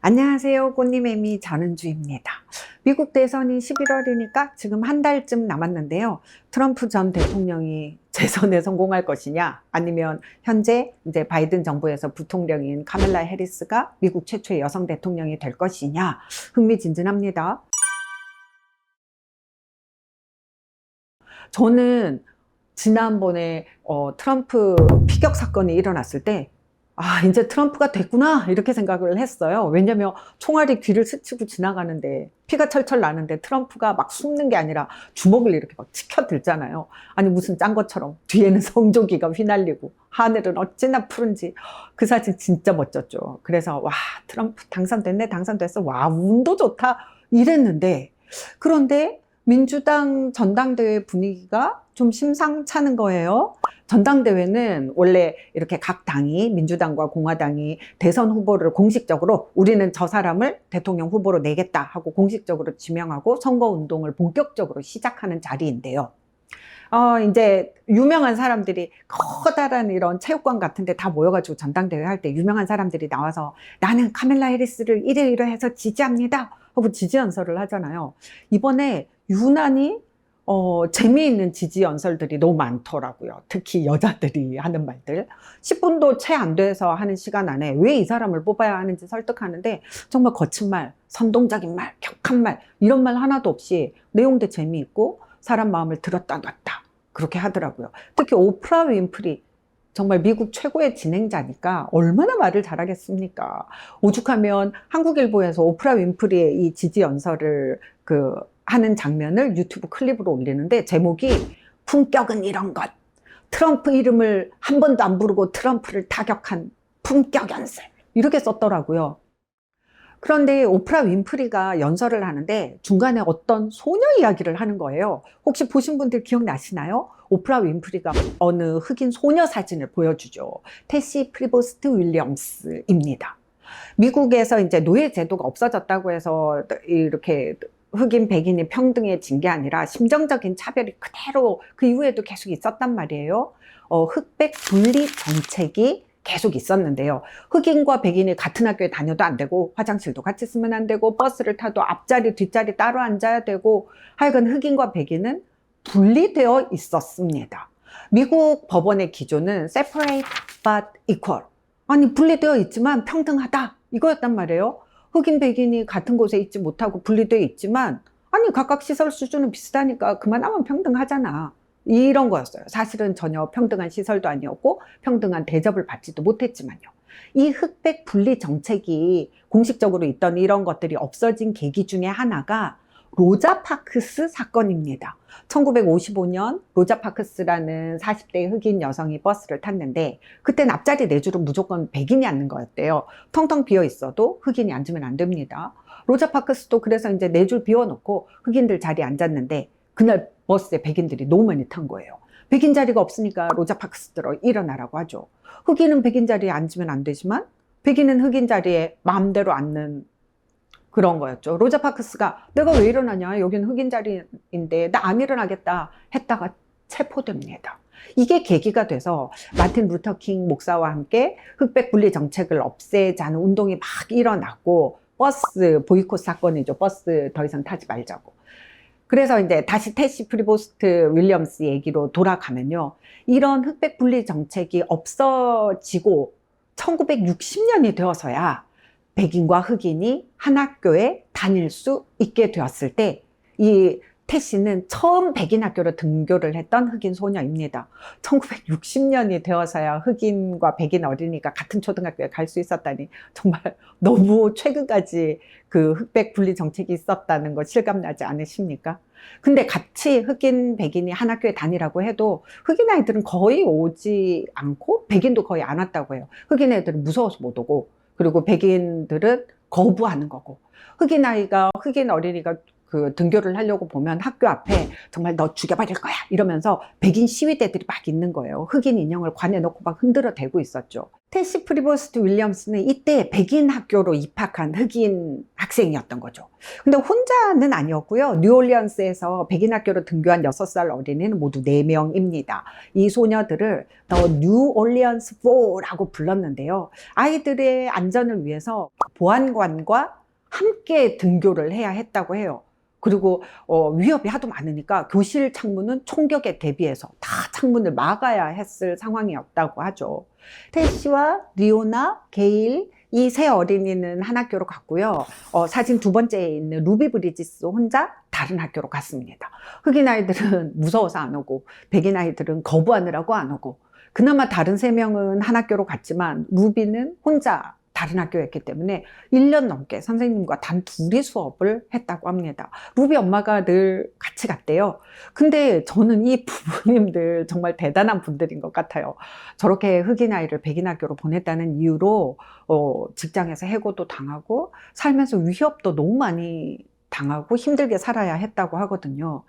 안녕하세요. 꽃님애미 전은주입니다. 미국 대선이 11월이니까 지금 한 달쯤 남았는데요. 트럼프 전 대통령이 재선에 성공할 것이냐, 아니면 현재 이제 바이든 정부에서 부통령인 카멜라 해리스가 미국 최초의 여성 대통령이 될 것이냐, 흥미진진합니다. 저는 지난번에 어, 트럼프 피격 사건이 일어났을 때 아, 이제 트럼프가 됐구나, 이렇게 생각을 했어요. 왜냐면 총알이 귀를 스치고 지나가는데, 피가 철철 나는데 트럼프가 막 숨는 게 아니라 주먹을 이렇게 막 치켜들잖아요. 아니, 무슨 짠 것처럼 뒤에는 성조기가 휘날리고, 하늘은 어찌나 푸른지. 그 사진 진짜 멋졌죠. 그래서, 와, 트럼프 당선됐네, 당선됐어. 와, 운도 좋다. 이랬는데, 그런데 민주당 전당대회 분위기가 좀 심상찮은 거예요. 전당대회는 원래 이렇게 각 당이 민주당과 공화당이 대선 후보를 공식적으로 우리는 저 사람을 대통령 후보로 내겠다 하고 공식적으로 지명하고 선거 운동을 본격적으로 시작하는 자리인데요. 어, 이제 유명한 사람들이 커다란 이런 체육관 같은 데 다 모여가지고 전당대회 할 때 유명한 사람들이 나와서 나는 카멜라 해리스를 이래 이래 해서 지지합니다 하고 지지 연설을 하잖아요. 이번에 유난히 어, 재미있는 지지 연설들이 너무 많더라고요. 특히 여자들이 하는 말들. 10분도 채 안 돼서 하는 시간 안에 왜 이 사람을 뽑아야 하는지 설득하는데 정말 거친 말, 선동적인 말, 격한 말, 이런 말 하나도 없이 내용도 재미있고 사람 마음을 들었다 놨다. 그렇게 하더라고요. 특히 오프라 윈프리. 정말 미국 최고의 진행자니까 얼마나 말을 잘하겠습니까? 오죽하면 한국일보에서 오프라 윈프리의 이 지지 연설을 그 하는 장면을 유튜브 클립으로 올리는데 제목이 품격은 이런 것. 트럼프 이름을 한 번도 안 부르고 트럼프를 타격한 품격 연설. 이렇게 썼더라고요. 그런데 오프라 윈프리가 연설을 하는데 중간에 어떤 소녀 이야기를 하는 거예요. 혹시 보신 분들 기억나시나요? 오프라 윈프리가 어느 흑인 소녀 사진을 보여주죠. 테시 프리보스트 윌리엄스입니다. 미국에서 이제 노예 제도가 없어졌다고 해서 이렇게 흑인 백인이 평등해진 게 아니라 심정적인 차별이 그대로 그 이후에도 계속 있었단 말이에요. 어, 흑백 분리 정책이 계속 있었는데요. 흑인과 백인이 같은 학교에 다녀도 안 되고 화장실도 같이 쓰면 안 되고 버스를 타도 앞자리 뒷자리 따로 앉아야 되고 하여간 흑인과 백인은 분리되어 있었습니다. 미국 법원의 기조는 separate but equal. 아니 분리되어 있지만 평등하다 이거였단 말이에요. 흑인 백인이 같은 곳에 있지 못하고 분리되어 있지만 아니 각각 시설 수준은 비슷하니까 그만하면 평등하잖아. 이런 거였어요. 사실은 전혀 평등한 시설도 아니었고 평등한 대접을 받지도 못했지만요. 이 흑백 분리 정책이 공식적으로 있던 이런 것들이 없어진 계기 중에 하나가 로자 파크스 사건입니다. 1955년 로자 파크스라는 40대 흑인 여성이 버스를 탔는데 그땐 앞자리 네 줄은 무조건 백인이 앉는 거였대요. 텅텅 비어 있어도 흑인이 앉으면 안 됩니다. 로자 파크스도 그래서 이제 네 줄 비워놓고 흑인들 자리에 앉았는데 그날 버스에 백인들이 너무 많이 탄 거예요. 백인 자리가 없으니까 로자 파크스 들어 일어나라고 하죠. 흑인은 백인 자리에 앉으면 안 되지만 백인은 흑인 자리에 마음대로 앉는 그런 거였죠. 로자 파크스가 내가 왜 일어나냐? 여긴 흑인 자리인데 나 안 일어나겠다 했다가 체포됩니다. 이게 계기가 돼서 마틴 루터 킹 목사와 함께 흑백 분리 정책을 없애자는 운동이 막 일어났고 버스 보이콧 사건이죠. 버스 더 이상 타지 말자고. 그래서 이제 다시 테시 프리보스트 윌리엄스 얘기로 돌아가면요. 이런 흑백 분리 정책이 없어지고 1960년이 되어서야 백인과 흑인이 한 학교에 다닐 수 있게 되었을 때 이 태씨는 처음 백인 학교로 등교를 했던 흑인 소녀입니다. 1960년이 되어서야 흑인과 백인 어린이가 같은 초등학교에 갈 수 있었다니 정말 너무 최근까지 그 흑백 분리 정책이 있었다는 거 실감나지 않으십니까? 근데 같이 흑인, 백인이 한 학교에 다니라고 해도 흑인 아이들은 거의 오지 않고 백인도 거의 안 왔다고 해요. 흑인 애들은 무서워서 못 오고 그리고 백인들은 거부하는 거고 흑인 아이가 흑인 어린이가 그 등교를 하려고 보면 학교 앞에 정말 너 죽여버릴 거야 이러면서 백인 시위대들이 막 있는 거예요. 흑인 인형을 관에 넣고 막 흔들어 대고 있었죠. 테시 프리보스트 윌리엄스는 이때 백인 학교로 입학한 흑인 학생이었던 거죠. 근데 혼자는 아니었고요. 뉴올리언스에서 백인 학교로 등교한 6살 어린이는 모두 4명입니다. 이 소녀들을 더 뉴올리언스 4라고 불렀는데요. 아이들의 안전을 위해서 보안관과 함께 등교를 해야 했다고 해요. 그리고 어, 위협이 하도 많으니까 교실 창문은 총격에 대비해서 다 창문을 막아야 했을 상황이었다고 하죠. 테시와 리오나, 게일 이 세 어린이는 한 학교로 갔고요. 어, 사진 두 번째에 있는 루비 브리지스 혼자 다른 학교로 갔습니다. 흑인 아이들은 무서워서 안 오고 백인 아이들은 거부하느라고 안 오고 그나마 다른 세 명은 한 학교로 갔지만 루비는 혼자 다른 학교였기 때문에 1년 넘게 선생님과 단 둘이 수업을 했다고 합니다. 루비 엄마가 늘 같이 갔대요. 근데 저는 이 부모님들 정말 대단한 분들인 것 같아요. 저렇게 흑인 아이를 백인 학교로 보냈다는 이유로 어, 직장에서 해고도 당하고 살면서 위협도 너무 많이 당하고 힘들게 살아야 했다고 하거든요.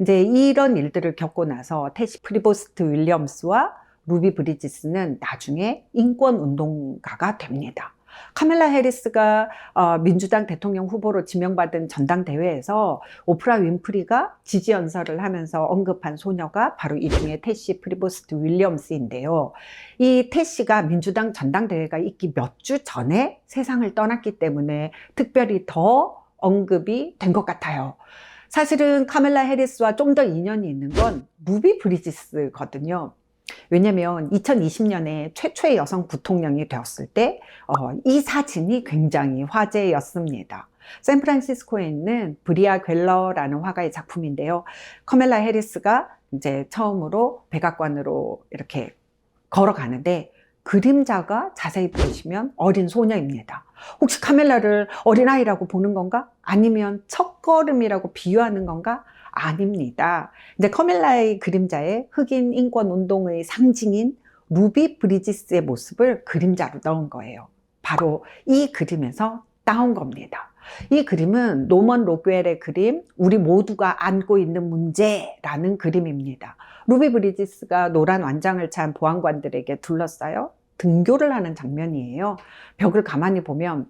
이제 이런 일들을 겪고 나서 테시 프리보스트 윌리엄스와 루비 브리지스는 나중에 인권 운동가가 됩니다. 카멜라 해리스가 어, 민주당 대통령 후보로 지명받은 전당대회에서 오프라 윈프리가 지지 연설을 하면서 언급한 소녀가 바로 이 중에 테시 프리보스트 윌리엄스인데요. 이 테시가 민주당 전당대회가 있기 몇 주 전에 세상을 떠났기 때문에 특별히 더 언급이 된 것 같아요. 사실은 카멜라 해리스와 좀 더 인연이 있는 건 루비 브리지스거든요. 왜냐면 2020년에 최초의 여성 부통령이 되었을 때, 어, 이 사진이 굉장히 화제였습니다. 샌프란시스코에 있는 브리아 갤러라는 화가의 작품인데요. 커멜라 해리스가 이제 처음으로 백악관으로 이렇게 걸어가는데, 그림자가 자세히 보시면 어린 소녀입니다. 혹시 카멜라를 어린아이라고 보는 건가? 아니면 첫걸음이라고 비유하는 건가? 아닙니다. 이제 커멜라의 그림자에 흑인 인권 운동의 상징인 루비 브리지스의 모습을 그림자로 넣은 거예요. 바로 이 그림에서 따온 겁니다. 이 그림은 노먼 로그웰의 그림, 우리 모두가 안고 있는 문제라는 그림입니다. 루비 브리지스가 노란 완장을 찬 보안관들에게 둘러싸여 등교를 하는 장면이에요. 벽을 가만히 보면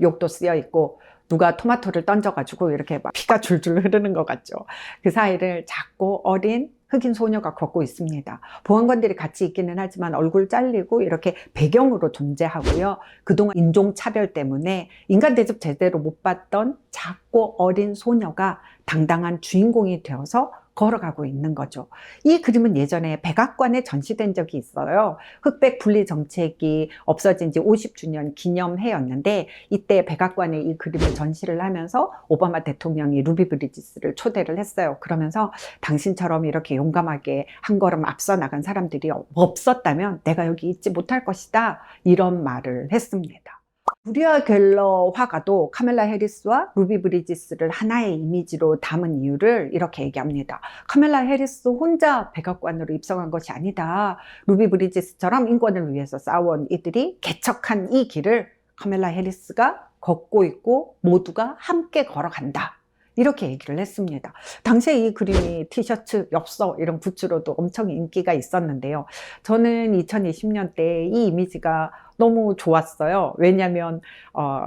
욕도 쓰여 있고 누가 토마토를 던져가지고 이렇게 막 피가 줄줄 흐르는 것 같죠. 그 사이를 작고 어린 흑인 소녀가 걷고 있습니다. 보안관들이 같이 있기는 하지만 얼굴 잘리고 이렇게 배경으로 존재하고요. 그동안 인종차별 때문에 인간 대접 제대로 못 받던 작고 어린 소녀가 당당한 주인공이 되어서 걸어가고 있는 거죠. 이 그림은 예전에 백악관에 전시된 적이 있어요. 흑백 분리 정책이 없어진 지 50주년 기념해였는데 이때 백악관에 이 그림을 전시를 하면서 오바마 대통령이 루비 브리지스를 초대를 했어요. 그러면서 당신처럼 이렇게 용감하게 한 걸음 앞서 나간 사람들이 없었다면 내가 여기 있지 못할 것이다. 이런 말을 했습니다. 부리아 갤러 화가도 카멜라 해리스와 루비 브리지스를 하나의 이미지로 담은 이유를 이렇게 얘기합니다. 카멜라 해리스 혼자 백악관으로 입성한 것이 아니다. 루비 브리지스처럼 인권을 위해서 싸운 이들이 개척한 이 길을 카멜라 해리스가 걷고 있고 모두가 함께 걸어간다. 이렇게 얘기를 했습니다. 당시에 이 그림이 티셔츠, 엽서 이런 굿즈로도 엄청 인기가 있었는데요. 저는 2020년 때 이 이미지가 너무 좋았어요. 왜냐하면 어,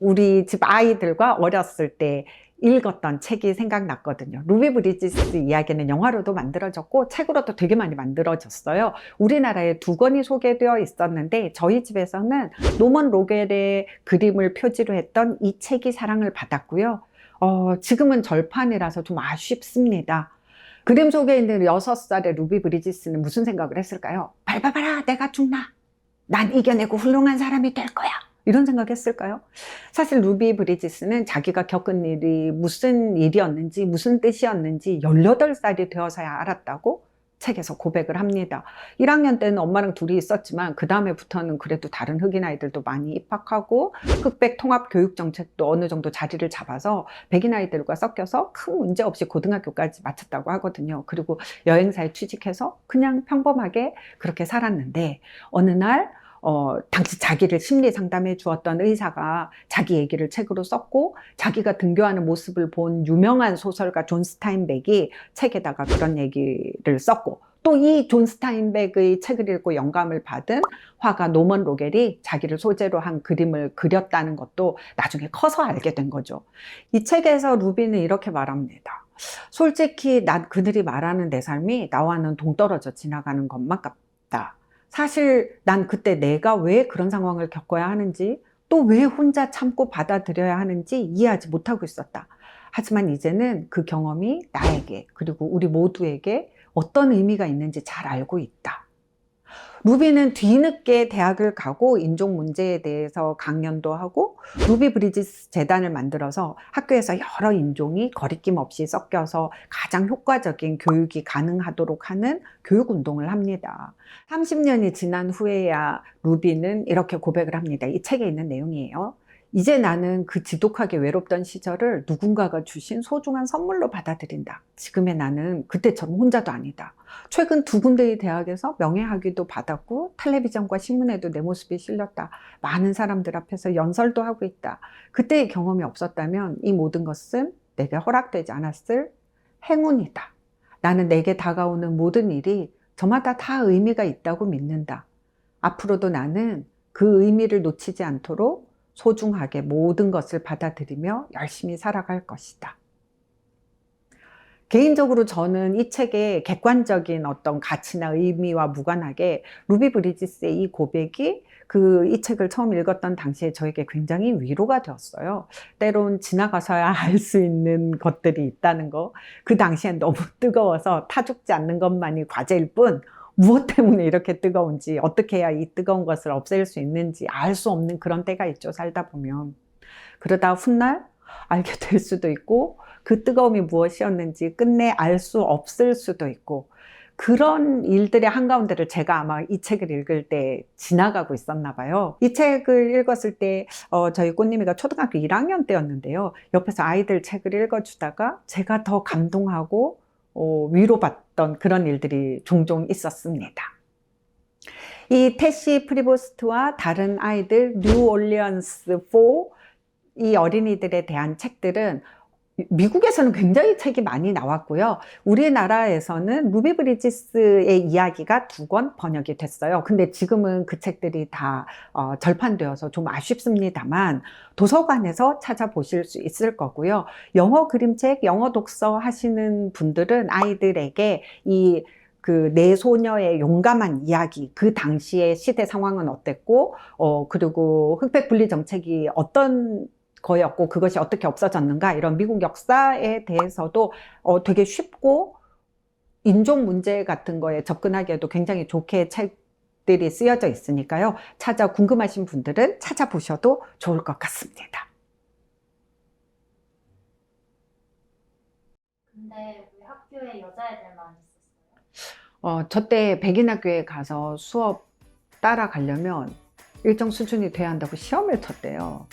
우리 집 아이들과 어렸을 때 읽었던 책이 생각났거든요. 루비 브리지스 이야기는 영화로도 만들어졌고 책으로도 되게 많이 만들어졌어요. 우리나라에 두 권이 소개되어 있었는데 저희 집에서는 노먼 로겔의 그림을 표지로 했던 이 책이 사랑을 받았고요. 어, 지금은 절판이라서 좀 아쉽습니다. 그림 속에 있는 6살의 루비 브리지스는 무슨 생각을 했을까요? 밟아봐라, 내가 죽나? 난 이겨내고 훌륭한 사람이 될 거야. 이런 생각했을까요? 사실 루비 브리지스는 자기가 겪은 일이 무슨 일이었는지, 무슨 뜻이었는지 18살이 되어서야 알았다고 책에서 고백을 합니다. 1학년 때는 엄마랑 둘이 있었지만 그 다음에부터는 그래도 다른 흑인 아이들도 많이 입학하고 흑백 통합 교육 정책도 어느 정도 자리를 잡아서 백인 아이들과 섞여서 큰 문제 없이 고등학교까지 마쳤다고 하거든요. 그리고 여행사에 취직해서 그냥 평범하게 그렇게 살았는데 어느 날 어, 당시 자기를 심리 상담해 주었던 의사가 자기 얘기를 책으로 썼고 자기가 등교하는 모습을 본 유명한 소설가 존 스타인백이 책에다가 그런 얘기를 썼고 또 이 존 스타인백의 책을 읽고 영감을 받은 화가 노먼 로겔이 자기를 소재로 한 그림을 그렸다는 것도 나중에 커서 알게 된 거죠. 이 책에서 루비는 이렇게 말합니다. 솔직히 난 그들이 말하는 내 삶이 나와는 동떨어져 지나가는 것만 같다. 사실 난 그때 내가 왜 그런 상황을 겪어야 하는지 또 왜 혼자 참고 받아들여야 하는지 이해하지 못하고 있었다. 하지만 이제는 그 경험이 나에게 그리고 우리 모두에게 어떤 의미가 있는지 잘 알고 있다. 루비는 뒤늦게 대학을 가고 인종 문제에 대해서 강연도 하고 루비 브리지스 재단을 만들어서 학교에서 여러 인종이 거리낌 없이 섞여서 가장 효과적인 교육이 가능하도록 하는 교육 운동을 합니다. 30년이 지난 후에야 루비는 이렇게 고백을 합니다. 이 책에 있는 내용이에요. 이제 나는 그 지독하게 외롭던 시절을 누군가가 주신 소중한 선물로 받아들인다. 지금의 나는 그때처럼 혼자도 아니다. 최근 두 군데의 대학에서 명예학위도 받았고 텔레비전과 신문에도 내 모습이 실렸다. 많은 사람들 앞에서 연설도 하고 있다. 그때의 경험이 없었다면 이 모든 것은 내게 허락되지 않았을 행운이다. 나는 내게 다가오는 모든 일이 저마다 다 의미가 있다고 믿는다. 앞으로도 나는 그 의미를 놓치지 않도록 소중하게 모든 것을 받아들이며 열심히 살아갈 것이다. 개인적으로 저는 이 책의 객관적인 어떤 가치나 의미와 무관하게 루비 브리지스의 이 고백이 그 이 책을 처음 읽었던 당시에 저에게 굉장히 위로가 되었어요. 때론 지나가서야 알 수 있는 것들이 있다는 거. 그 당시엔 너무 뜨거워서 타 죽지 않는 것만이 과제일 뿐 무엇 때문에 이렇게 뜨거운지 어떻게 해야 이 뜨거운 것을 없앨 수 있는지 알 수 없는 그런 때가 있죠. 살다 보면. 그러다 훗날 알게 될 수도 있고 그 뜨거움이 무엇이었는지 끝내 알 수 없을 수도 있고 그런 일들의 한가운데를 제가 아마 이 책을 읽을 때 지나가고 있었나 봐요. 이 책을 읽었을 때 어, 저희 꽃님이가 초등학교 1학년 때였는데요. 옆에서 아이들 책을 읽어주다가 제가 더 감동하고 어, 위로받 던 그런 일들이 종종 있었습니다. 이 테시 프리보스트와 다른 아이들 뉴올리언스 4이 어린이들에 대한 책들은 미국에서는 굉장히 책이 많이 나왔고요. 우리나라에서는 루비 브리지스의 이야기가 두 권 번역이 됐어요. 근데 지금은 그 책들이 다 어, 절판되어서 좀 아쉽습니다만 도서관에서 찾아보실 수 있을 거고요. 영어 그림책, 영어 독서 하시는 분들은 아이들에게 이 그내 소녀의 용감한 이야기, 그 당시의 시대 상황은 어땠고, 어, 그리고 흑백 분리 정책이 어떤 거였고 그것이 어떻게 없어졌는가 이런 미국 역사에 대해서도 어, 되게 쉽고 인종 문제 같은 거에 접근하기에도 굉장히 좋게 책들이 쓰여져 있으니까요. 찾아 궁금하신 분들은 찾아보셔도 좋을 것 같습니다. 근데 왜 학교에 여자애들만 있었어요? 어, 저 때 백인학교에 가서 수업 따라가려면 일정 수준이 돼야 한다고 시험을 쳤대요.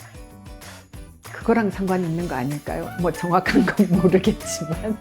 그거랑 상관이 있는 거 아닐까요? 뭐 정확한 건 모르겠지만.